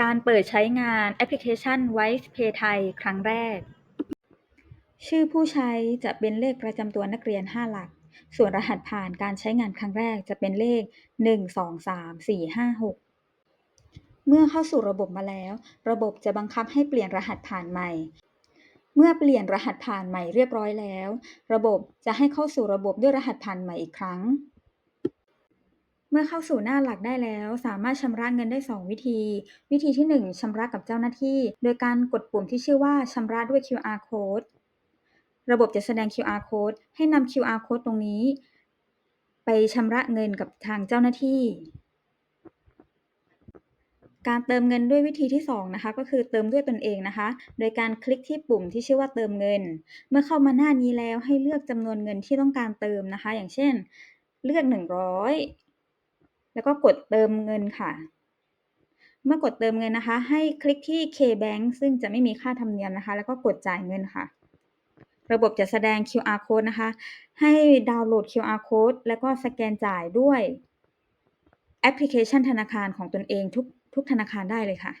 การเปิดใช้งานแอปพลิเคชัน Wise Pay Thai ครั้งแรก ชื่อผู้ใช้จะเป็นเลขประจำตัวนักเรียน 5 หลัก ส่วนรหัสผ่านการใช้งานครั้งแรกจะเป็นเลข 1 2 3 4 5 6 เมื่อเข้าสู่ระบบมาแล้ว ระบบจะบังคับให้เปลี่ยนรหัสผ่านใหม่ เมื่อเปลี่ยนรหัสผ่านใหม่เรียบร้อยแล้ว ระบบจะให้เข้าสู่ระบบด้วยรหัสผ่านใหม่อีกครั้ง เมื่อเข้าสู่หน้าหลักได้แล้ว สามารถชำระเงินได้ 2 วิธี วิธีที่ 1ชำระกับเจ้าหน้าที่ โดยการกดปุ่มที่ชื่อว่าชำระด้วย QR Code ระบบจะแสดง QR Code ให้นำ QR Code ตรงนี้ ไปชำระเงินกับทางเจ้าหน้าที่ การเติมเงินด้วยวิธีที่ 2 นะคะ ก็คือเติมด้วยตนเองนะคะ โดยการคลิกที่ปุ่มที่ชื่อว่าเติมเงิน เมื่อเข้ามาหน้านี้แล้วให้เลือกจำนวนเงินที่ต้องการเติมนะคะ อย่างเช่น เลือก 100 แล้วก็กดเติมเงินค่ะ เมื่อกดเติมเงินนะคะ ให้คลิกที่ KBank ซึ่งจะไม่มีค่าธรรมเนียมนะคะ แล้วก็กดจ่ายเงินค่ะ ระบบจะแสดง QR Code นะคะ ให้ดาวน์โหลด QR Code แล้วก็สแกนจ่ายด้วยแอปพลิเคชันธนาคารของตนเองทุกทุกธนาคารได้เลยค่ะ